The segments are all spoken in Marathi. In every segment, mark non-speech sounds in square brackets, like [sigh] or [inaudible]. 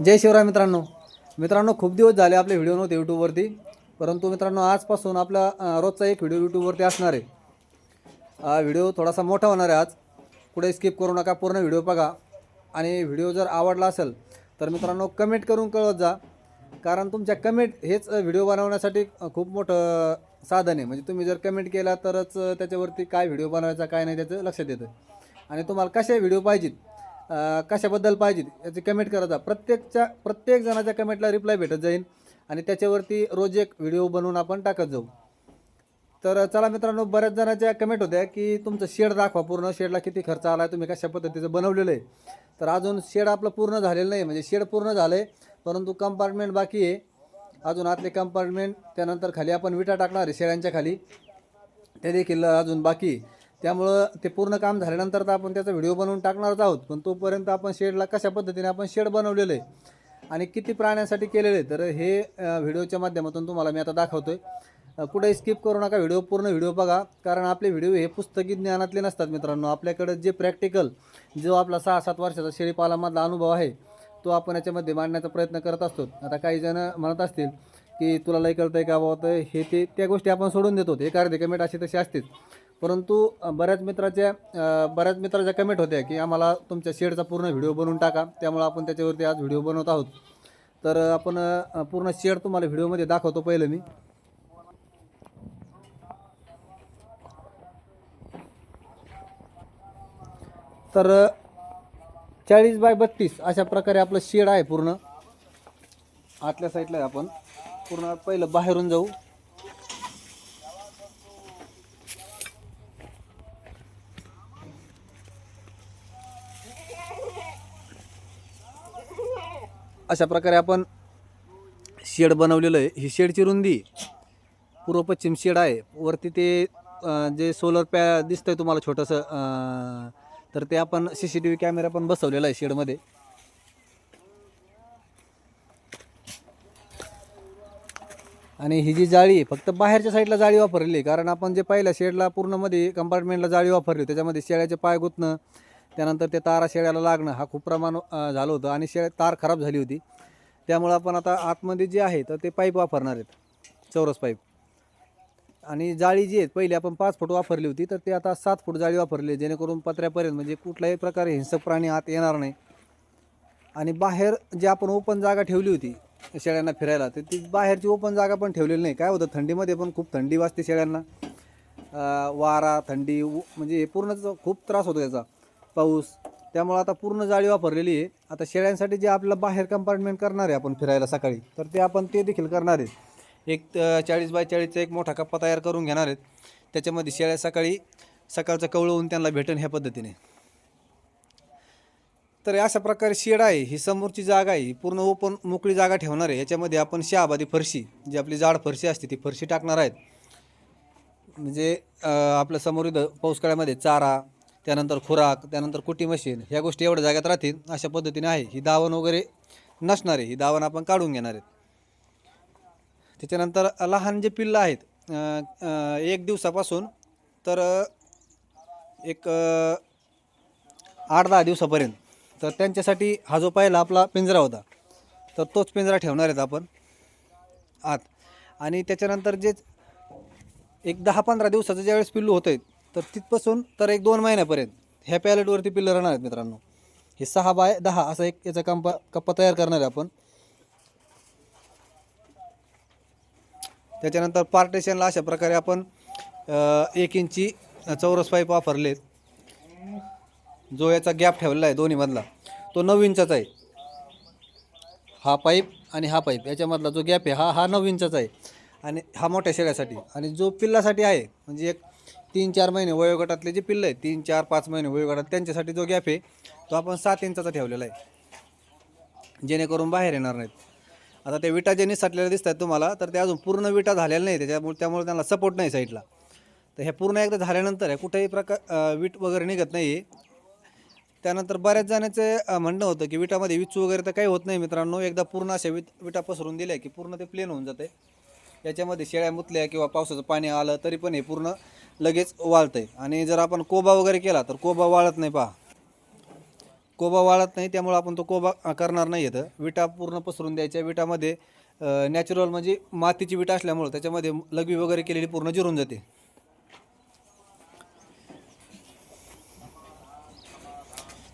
जय शिवराय मित्रांनो. मित्रांनो खूप दिवस झाले आपले व्हिडिओ नव्हते यूट्यूबवरती परंतु मित्रांनो आजपासून आपला रोजचा एक व्हिडिओ यूट्यूबवरती असणार आहे. व्हिडिओ थोडासा मोठा होणार आहे आज. कुठे स्किप करू नका पूर्ण व्हिडिओ बघा. आणि व्हिडिओ जर आवडला असेल तर मित्रांनो कमेंट करून कळवत जा. कारण तुमच्या कमेंट हेच व्हिडिओ बनवण्यासाठी खूप मोठं साधन आहे. म्हणजे तुम्ही जर कमेंट केला तरच त्याच्यावरती काय व्हिडिओ बनवायचा काय नाही त्याचं लक्षात येतं. आणि तुम्हाला कसे व्हिडिओ पाहिजेत कशाबद्दल पाहिजेत याची कमेंट करत जा. प्रत्येकच्या प्रत्येक जणाच्या कमेंटला रिप्लाय भेटत जाईल आणि त्याच्यावरती रोज एक व्हिडिओ बनवून आपण टाकत जाऊ. तर चला मित्रांनो बऱ्याच जणांच्या कमेंट होत्या की तुमचं शेड दाखवा पूर्ण. शेडला किती खर्च आला आहे तुम्ही कशा पद्धतीचं बनवलेलं आहे. तर अजून शेड आपलं पूर्ण झालेलं नाही म्हणजे शेड पूर्ण झालं आहे परंतु कंपार्टमेंट बाकी आहे. अजून आतले कंपार्टमेंट त्यानंतर खाली आपण विटा टाकणार आहे शेळ्यांच्या खाली. ते देखील अजून बाकी आहे. त्यामुळं ते पूर्ण काम झाल्यानंतर तर आपण त्याचा व्हिडिओ बनवून टाकणारच आहोत पण तोपर्यंत आपण शेडला कशा पद्धतीने आपण शेड बनवलेलं आहे आणि किती प्राण्यांसाठी केलेलं आहे तर हे व्हिडिओच्या माध्यमातून तुम्हाला मी आता दाखवतो आहे कुठेही स्किप करू नका व्हिडिओ पूर्ण व्हिडिओ बघा कारण आपले व्हिडिओ हे पुस्तकी ज्ञानातले नसतात मित्रांनो. आपल्याकडं जे प्रॅक्टिकल जो आपला सहा सात वर्षाचा शेळीपालामधला अनुभव आहे तो आपण याच्यामध्ये मांडण्याचा प्रयत्न करत असतो. आता काही जण म्हणत असतील की तुला लय कळतं आहे का बाबा? हे ते त्या गोष्टी आपण सोडून देतो. एक अर्धे कमेंट अशी तशी असतेच. परंतु बऱ्याच मित्राच्या बऱ्याच मित्राच्या कमेंट होत्या की आम्हाला तुमच्या शेडचा पूर्ण व्हिडिओ बनवून टाका. त्यामुळे आपण त्याच्यावरती आज व्हिडिओ बनवत आहोत. तर आपण पूर्ण शेड तुम्हाला व्हिडिओमध्ये दाखवतो पहिलं मी. तर चाळीस बाय बत्तीस अशा प्रकारे आपलं शेड आहे पूर्ण. आतल्या साईडला आहे आपण. पूर्ण पहिलं बाहेरून जाऊ. अशा प्रकारे आपण शेड बनवलेलं आहे. ही शेडची रुंदी पूर्व पश्चिम शेड आहे. वरती ते जे सोलर पॅ दिसतं आहे तुम्हाला छोटंसं तर ते आपण C C T V camera पण बसवलेला आहे शेडमध्ये. आणि ही जी जाळी आहे फक्त बाहेरच्या साईडला जाळी वापरलेली कारण आपण जे पाहिलं शेडला पूर्णमध्ये कंपार्टमेंटला जाळी वापरली त्याच्यामध्ये शेळ्याचे पाय गुतणं त्यानंतर ते तारा शेळ्याला लागणं हा खूप प्रमाण झालं होतं आणि शेळ्या तार खराब झाली होती. त्यामुळं आपण आता आतमध्ये जे आहे तर ते पाईप वापरणार आहेत चौरस पाईप. आणि जाळी जी आहेत पहिली आपण पाच फूट वापरली होती तर ते आता सात फूट जाळी वापरली जेणेकरून पत्र्यापर्यंत म्हणजे कुठल्याही प्रकारे हिंसक प्राणी आत येणार नाही. आणि बाहेर जे आपण ओपन जागा ठेवली होती शेळ्यांना फिरायला तर ती बाहेरची ओपन जागा पण ठेवलेली नाही. काय होतं थंडीमध्ये पण खूप थंडी वाजते शेळ्यांना. वारा थंडी उ- म्हणजे हे पूर्णच खूप त्रास होतो त्याचा. पाऊस त्यामुळं आता पूर्ण जाळी वापरलेली आहे. आता शेळ्यांसाठी जे आपलं बाहेर कंपार्टमेंट करणार आहे आपण फिरायला सकाळी तर ते आपण ते देखील करणार आहे एक चाळीस बाय चाळीसचा एक मोठा कप्पा तयार करून घेणार आहेत. त्याच्यामध्ये शेळ्या सकाळी सकाळचं कवळवून त्यांना भेटेन ह्या पद्धतीने. तर अशा प्रकारे शेड आहे ही समोरची जागा आहे पूर्ण ओपन मोकळी जागा ठेवणार आहे. याच्यामध्ये आपण शहाबादी फरशी जी आपली जाड फरशी असते ती फरशी टाकणार आहेत. म्हणजे आपल्यासमोर इथं पाऊसकाळ्यामध्ये चारा त्यानंतर खुराक त्यानंतर कुटी मशीन ह्या गोष्टी एवढ्या जाग्यात राहतील अशा पद्धतीने आहे. ही दावण वगैरे नसणार आहे. ही दावण आपण काढून घेणार आहेत. त्याच्यानंतर लहान जे पिल्लं आहेत एक दिवसापासून तर एक आठ दहा दिवसापर्यंत तर त्यांच्यासाठी हा जो पहिला आपला पिंजरा होता तर तोच पिंजरा ठेवणार आहेत आपण आत. आणि त्याच्यानंतर जे एक दहा पंधरा दिवसाचं ज्यावेळेस पिल्लू होतं आहे तर तिथपासून तर एक दोन महिन्यापर्यंत ह्या पॅलेटवरती पिल्लं राहणार आहेत मित्रांनो. हे सहा बाय दहा असा एक याचा कंपा कप्पा तयार करणार आहे आपण. त्याच्यानंतर पार्टेशनला अशा प्रकारे आपण एक इंची चौरस पाईप वापरलेत. जो याचा गॅप ठेवलेला आहे दोन्हीमधला तो नऊ इंचाचा आहे. हा पाईप आणि हा पाईप याच्यामधला जो गॅप आहे हा हा नऊ इंचाचा आहे. आणि हा मोठ्या शेळ्यासाठी आणि जो पिल्लासाठी आहे म्हणजे एक तीन चार महिने वयोगटातले जे पिल्लं आहेत तीन चार पाच महिने वयोगटात त्यांच्यासाठी जो गॅप आहे तो आपण सात इंचाचा ठेवलेला आहे. जेणेकरून बाहेर येणार नाहीत. आता ते विटा जे निसटलेल्या दिसत आहेत तुम्हाला तर ते अजून पूर्ण विटा झालेल्या नाही त्याच्यामुळे त्यामुळे त्यांना सपोर्ट नाही साईडला तर ह्या पूर्ण एकदा झाल्यानंतर आहे कुठेही प्रकार वीट वगैरे निघत नाही आहे त्यानंतर बऱ्याच जणांचे म्हणणं होतं की विटामध्ये विचू वगैरे तर काही होत नाही मित्रांनो. एकदा पूर्ण अशा विट विटा पसरून दिल्या की पूर्ण ते प्लेन होऊन जाते याच्यामध्ये शेळ्या मुतल्या किंवा पावसाचं पाणी आलं तरी पण हे पूर्ण लगेच वाळतं आहे आणि जर आपण कोबा वगैरे केला तर कोबा वाळत नाही पहा. कोबा वाळत नाही त्यामुळे आपण तो कोबा करणार नाही येतं विटा पूर्ण पसरून द्यायच्या. विटामध्ये नॅचरल म्हणजे मातीची विटा असल्यामुळं त्याच्यामध्ये लघवी वगैरे केलेली पूर्ण जिरून जाते.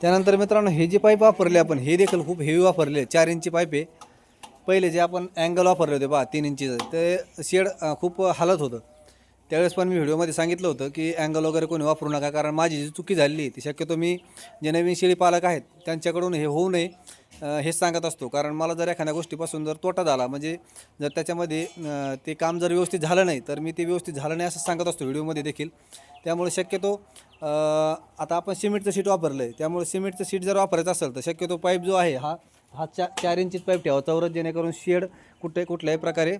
त्यानंतर मित्रांनो हे जे पाईप वापरले आपण हे देखील खूप हेवी वापरले. चार इंची पाईप आहे. पहिले जे आपण अँगल वापरले होते पहा तीन इंचीचं. ते शेड खूप हालत होतं. त्यावेळेस पण मी व्हिडिओमध्ये सांगितलं होतं की अँगल वगैरे कोणी वापरू नका कारण माझी जी चुकी झालेली आहे ती शक्यतो मी जे नवीन शेळी पालक आहेत त्यांच्याकडून हे होऊ नये हेच सांगत असतो. कारण मला जर एखाद्या गोष्टीपासून जर तोटा झाला म्हणजे जर त्याच्यामध्ये ते काम जर व्यवस्थित झालं नाही तर मी ते व्यवस्थित झालं नाही असं सांगत असतो व्हिडिओमध्ये देखील. त्यामुळे शक्यतो आता आपण सिमेंटचं शीट वापरलं आहे त्यामुळे सिमेंटचं शीट जर वापरायचं असेल तर शक्यतो पाईप जो आहे हा हा चा चार इंचीच पाईप ठेवा. चौरस जेणेकरून शेड कुठे कुठल्याही प्रकारे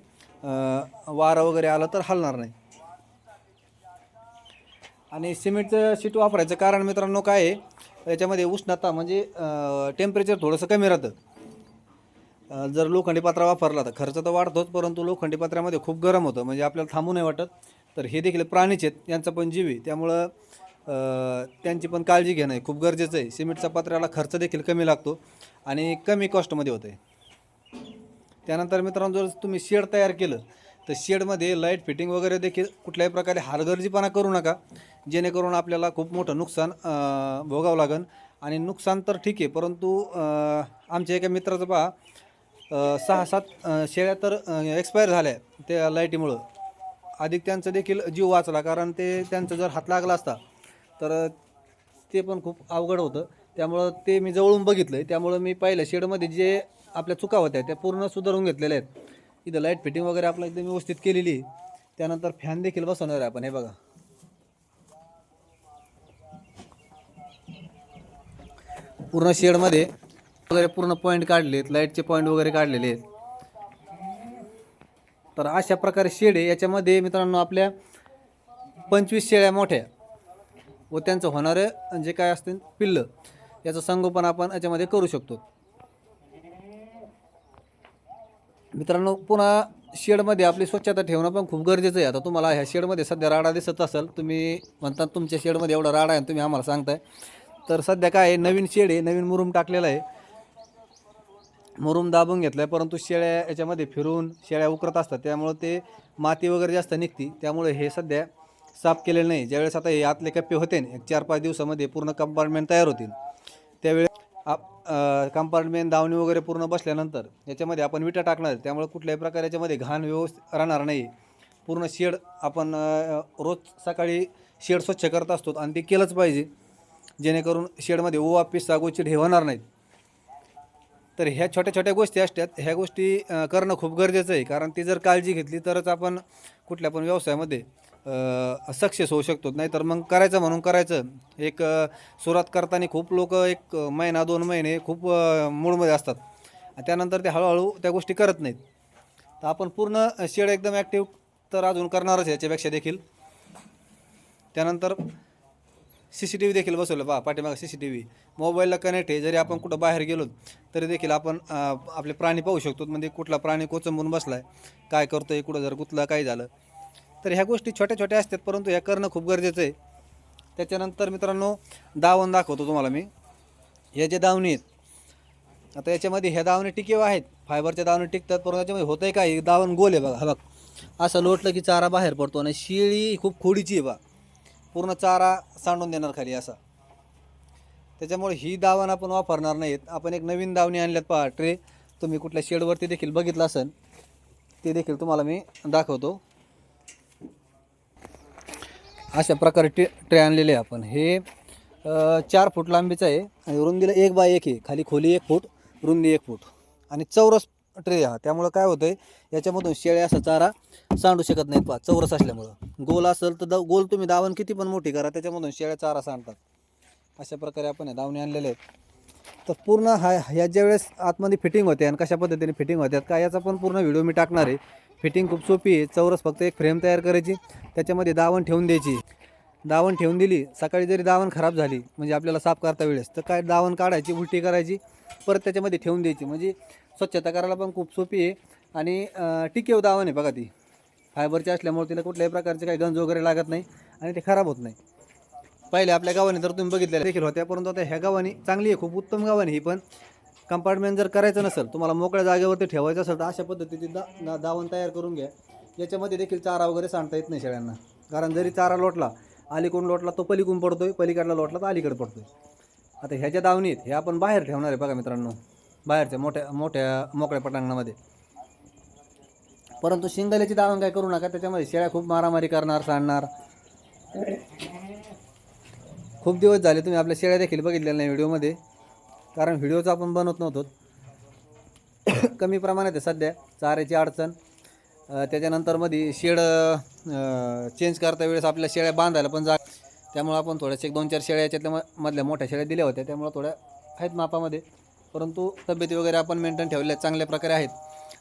वारा वगैरे आला तर हलणार नाही. आणि सिमेंटचं शीट वापरायचं कारण मित्रांनो काय आहे याच्यामध्ये उष्णता म्हणजे टेम्परेचर थोडंसं कमी राहतं. जर लोखंडी पात्रा वापरला तर खर्च तर वाढतोच परंतु लोखंडी पात्रामध्ये खूप गरम होतं. म्हणजे आपल्याला थांबू नाही वाटत. तर हे देखील प्राणीच आहेत यांचा पण जीव आहे. त्यामुळं त्यांची पण काळजी घेणं हे खूप गरजेचं आहे. सिमेंटच्या पात्र्याला खर्च देखील कमी लागतो आणि कमी कॉस्टमध्ये होतं आहे त्यानंतर मित्रांनो जर तुम्ही शेड तयार केलं तर शेडमध्ये लाइट फिटिंग वगैरे देखील कुठल्याही प्रकारे हारगर्जीपणा करू नका. जेणेकरून आपल्याला खूप मोठं नुकसान भोगावं लागेल आणि नुकसान तर ठीक आहे परंतु आमच्या एका मित्राचं पहा सहा सात शेळ्या तर एक्सपायर झाल्या त्या लाईटीमुळं. अधिक त्यांचं देखील जीव वाचला कारण ते त्यांचा जर हात लागला असता तर ते पण खूप अवघड होतं. त्यामुळं ते मी जवळून बघितलं आहे त्यामुळं मी पाहिलं शेडमध्ये जे आपल्या चुका होत्या त्या पूर्ण सुधारून घेतलेल्या आहेत. इथं लाइट फिटिंग वगैरे आपलं एकदम व्यवस्थित केलेली आहे. त्यानंतर फॅन देखील बसवणार आहे आपण हे बघा. पूर्ण शेडमध्ये वगैरे पूर्ण पॉईंट काढले आहेत लाईटचे पॉईंट वगैरे काढलेले आहेत. तर अशा प्रकारे शेड आहे. याच्यामध्ये मित्रांनो आपल्या पंचवीस शेळ्या मोठ्या व त्यांचं होणारं जे काय असते पिल्लं याचं संगोपन आपण याच्यामध्ये करू शकतो. मित्रांनो पुन्हा शेडमध्ये आपली स्वच्छता ठेवणं पण खूप गरजेचं आहे. आता तुम्हाला ह्या शेडमध्ये सध्या राडा दिसत असेल तुम्ही म्हणतात तुमच्या शेडमध्ये एवढा राडा आहे आणि तुम्ही आम्हाला सांगताय. तर सध्या काय आहे नवीन शेड आहे नवीन मुरुम टाकलेला आहे. मुरूम दाबून घेतला आहे परंतु शेळ्या याच्यामध्ये फिरून शेळ्या उकरत असतात. त्यामुळं ते माती वगैरे जास्त निघते. त्यामुळे हे सध्या साफ केलेलं नाही. ज्यावेळेस आता हे आतले कप्पे होते एक चार पाच दिवसामध्ये पूर्ण कंपार्टमेंट तयार होतील. आप कंपार्टमेंट दावणी वगैरे पूर्ण बसल्यानंतर याच्यामध्ये आपण विटा टाकणार त्यामुळे कुठल्याही प्रकारे याच्यामध्ये घाण व्यवस्थित राहणार नाही. पूर्ण शेड आपण रोज सकाळी शेड स्वच्छ करत असतो आणि ते केलंच पाहिजे. जेणेकरून शेडमध्ये ओवा पिस्सा गोचिड हे होणार नाहीत. तर ह्या छोट्या छोट्या गोष्टी असतात. ह्या गोष्टी करणं खूप गरजेचं आहे. कारण ती जर काळजी घेतली तरच आपण कुठल्या पण व्यवसायामध्ये सक्सेस होऊ शकतो. नाहीतर मग करायचं म्हणून करायचं. एक सुरुवात करताना खूप लोक एक महिना दोन महिने खूप मूडमध्ये असतात. आणि त्यानंतर ते हळूहळू त्या गोष्टी करत नाहीत. तर आपण पूर्ण शेड एकदम ॲक्टिव्ह तर अजून करणारच याच्यापेक्षा देखील. त्यानंतर सी सी टी व्ही देखील बसवलं. पहा पाठीमागं सी सी टी व्ही. मोबाईलला कनेक्ट आहे. जरी आपण कुठं बाहेर गेलो तरी देखील आपण आपले प्राणी पाहू शकतो. म्हणजे कुठला प्राणी कोचंबून बसला आहे काय करतो आहे कुठं जर गुतला काय झालं. तर ह्या गोष्टी छोट्या छोट्या असतात परंतु ह्या करणं खूप गरजेचं आहे. त्याच्यानंतर मित्रांनो दावण दाखवतो तुम्हाला मी. हे जे दावणी आहेत आता याच्यामध्ये ह्या दावणी टिकेव आहेत. फायबरच्या दावणी टिकतात परंतु याच्यामध्ये होतंय काय? दावण गोल आहे बघा हा बघ. असं लोटलं की चारा बाहेर पडतो आणि शिळी खूप खोडीची आहे बा पूर्ण चारा सांडून देणार खाली असा. त्याच्यामुळे ही दावण आपण वापरणार नाहीत. आपण एक नवीन दावणी आणल्यात पहा ट्रे. तुम्ही कुठल्या शेडवरती देखील बघितलं असेल ते देखील तुम्हाला मी दाखवतो. अशा प्रकारे टे ट्रे आणलेले आहे आपण. हे चार फूट लांबीचं आहे आणि रुंदीला एक बाय एक आहे. खाली खोली एक फूट रुंदी एक फूट. आणि चौरस ट्रे हा त्यामुळं काय होतं आहे याच्यामधून शेळ्या असा चारा सांडू शकत नाहीत पा चौरस असल्यामुळं. गोल असेल तर द गोल तुम्ही दावण किती पण मोठी करा त्याच्यामधून शेळ्या चारा सांडतात. अशा प्रकारे आपण हे दावणे आणलेले आहेत. तर पूर्ण हा ह्या ज्या वेळेस आतमध्ये फिटिंग होते आणि कशा पद्धतीने फिटिंग होतात का याचा पण पूर्ण व्हिडिओ मी टाकणार आहे. फिटिंग खूप सोपी आहे. चौरस फक्त एक फ्रेम तयार करायची. त्याच्यामध्ये दावण ठेवून द्यायची. दावण ठेवून दिली. सकाळी जरी दावण खराब झाली म्हणजे आपल्याला साफ करता वेळेस तर काय दावण काढायची उलटी करायची परत त्याच्यामध्ये ठेवून द्यायची. म्हणजे स्वच्छता करायला पण खूप सोपी आहे. आणि टिकेव दावण आहे बघा ती. फायबरची असल्यामुळे तिला कुठल्याही प्रकारचे काही गंज वगैरे लागत नाही आणि ते खराब होत नाही. पहिले आपल्या गावाने तर तुम्ही बघितलेल्या देखील होत्या परंतु आता ह्या गावाने चांगली आहे खूप उत्तम गावाने ही पण. कंपार्टमेंट जर करायचं नसेल तुम्हाला मोकळ्या जागेवरती ठेवायचं असेल तर अशा पद्धतीची दा दावण तयार करून घ्या. याच्यामध्ये देखील चारा वगैरे सांडता येत नाही शेळ्यांना. कारण जरी चारा लोटला अलीकडून लोटला तो पलीकडून पडतोय पलीकडला लोटला तर अलीकडे पडतोय. आता ह्याच्या दावणीत हे आपण बाहेर ठेवणार आहे बघा मित्रांनो. बाहेरच्या मोठ्या मोठ्या मोकळ्या पटांगणामध्ये. परंतु शिंगल्याची दावण काय करू नका त्याच्यामध्ये शेळ्या खूप मारामारी करणार सांडणार. खूप दिवस झाले तुम्ही आपल्या शेळ्या देखील बघितलेल्या नाही व्हिडिओमध्ये. कारण व्हिडिओचं आपण बनवत नव्हतो. [coughs] कमी प्रमाणात आहे सध्या. चाऱ्याची अडचण. त्याच्यानंतरमध्ये शेड चेंज करता वेळेस आपल्या शेळ्या बांधायला पण जा त्यामुळं आपण थोड्याशा एक दोन चार शेळ्या याच्यातल्या म- मधल्या मोठ्या शेळ्या दिल्या होत्या. त्यामुळं थोड्या आहेत मापामध्ये. परंतु तब्येती वगैरे आपण मेंटेन ठेवलेल्या चांगल्या प्रकारे आहेत.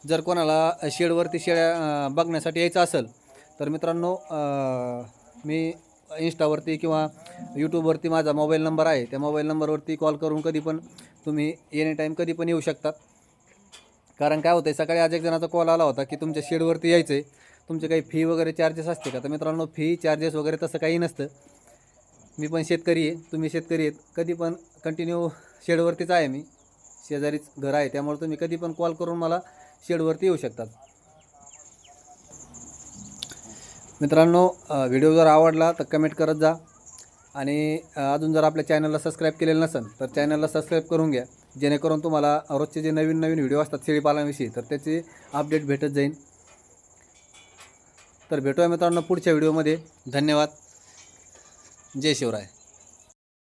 जर कोणाला शेडवरती शेळ्या बघण्यासाठी यायचं असेल तर मित्रांनो मी इंस्टावरती किंवा यूट्यूबवरती माझा मोबाईल नंबर आहे. त्या मोबाईल नंबरवरती कॉल करून कधी पण तुम्ही एनी टाईम कधी पण येऊ शकतात. कारण काय होतं आहे सकाळी आज एक जणाचा कॉल आला होता की तुमच्या शेडवरती यायचं आहे तुमचे काही फी वगैरे चार्जेस असते का? तर मित्रांनो फी चार्जेस वगैरे तसं काही नसतं. मी पण शेतकरी आहे. तुम्ही शेतकरी आहेत. कधी पण कंटिन्यू शेडवरतीच आहे मी. शेजारीच घर आहे. त्यामुळे तुम्ही कधी पण कॉल करून मला शेडवरती येऊ शकतात. मित्रांनो व्हिडिओ जर आवडला तर कमेंट करत जा. आणि अजून जर आपल्या चॅनलला सबस्क्राईब केलेलं नसेल तर चॅनलला सबस्क्राईब करून घ्या. जेणेकरून तुम्हाला रोजचे जे नवीन नवीन व्हिडिओ असतात शेळीपालनाविषयी तर त्याची अपडेट भेटत जाईल तर भेटूया मित्रांनो पुढच्या व्हिडिओमध्ये. धन्यवाद. जय शिवराय.